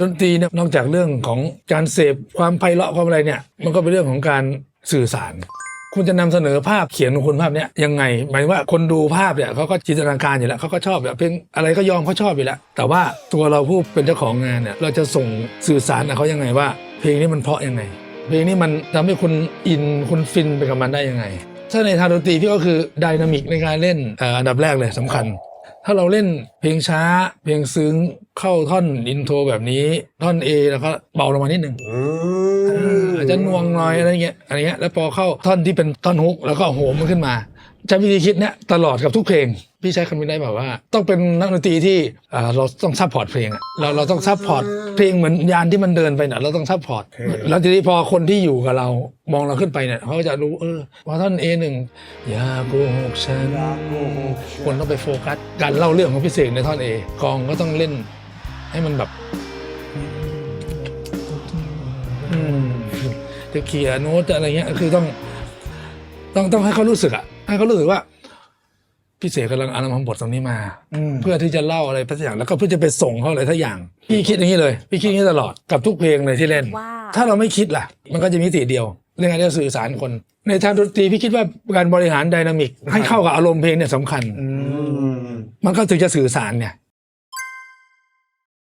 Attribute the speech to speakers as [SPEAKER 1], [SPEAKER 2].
[SPEAKER 1] ดนตรีเนี่ยนอกจากเรื่องของการเสพความไพเราะความอะไรเนี่ยมันก็เป็นเรื่องของการสื่อสาร คุณจะนำเสนอภาพเขียนของคุณภาพเนี้ยยังไง หมายว่าคนดูภาพเนี่ยเขาก็จินตนาการอยู่แล้วเขาก็ชอบแบบเพลงอะไรก็ยอมเขาชอบอยู่แล้ว แต่ว่าตัวเราผู้เป็นเจ้าของงานเนี่ยเราจะส่งสื่อสารกับเขายังไงว่า เพลงนี้มันเพราะยังไง เพลงนี้มันทำให้คุณอินคุณฟินไปกับมันได้ยังไงถ้าในทางดนตรีพี่ก็คือไดนามิกในการเล่นอันดับแรกเลยสำคัญ ถ้าเราเล่นเพลงช้า เพลงซึ้งเข้าท่อนอินโทรแบบนี้ท่อน A แล้วก็เบาลงมานิดหนึ่ง
[SPEAKER 2] อืม
[SPEAKER 1] อาจจะนวงน่อยอะไรเงี้ยอะไรเงี้ยแล้วพอเข้าท่อนที่เป็นท่อนฮุกแล้วก็โหมมันขึ้นมาใช้วิธีคิดเนี้ยตลอดกับทุกเพลง พี่ใช้คำนี้ได้แบบว่า ต้องเป็นนักดนตรีที่อ่าเราต้องซัพพอร์ตเพลงอะเราเราต้องซัพพอร์ตเพลงเหมือนยานที่มันเดินไปเนี่ยเราต้องซัพพอร์ตแล้วทีนี้พอคนที่อยู่กับเรามองเราขึ้นไปเนี่ยเขาก็จะรู้เออพอท่อน A หนึ่งอย่าโกหกฉันคนต้องไปโฟกัสการเล่าเรื่องของพิเศษในท่อน A กองก็ต้องเล่นให้มันแบบ จะเขียนโน้ตจะอะไรเงี้ยคือต้อง ต้องต้องให้เขารู้สึกอะให้เขารู้สึกว่าพี่เสกกำลังเอานำบทตรงนี้มา
[SPEAKER 2] อืม
[SPEAKER 1] เพื่อที่จะเล่าอะไรสักอย่างแล้วก็เพื่อจะไปส่งเขาอะไรสักอย่าง พี่คิดอย่างนี้เลย พี่คิดอย่างนี้ตลอดกับทุกเพลงเลยที่เล่น
[SPEAKER 3] ว้าว
[SPEAKER 1] ถ้าเราไม่คิดล่ะ มันก็จะมีมิติเดียวเรื่องการจะสื่อสารคน ในทางดนตรีพี่คิดว่าการบริหารไดนามิก ให้เข้ากับอารมณ์เพลงเนี่ยสำคัญ
[SPEAKER 2] อืม
[SPEAKER 1] มันก็ถึงจะสื่อสารเนี่ย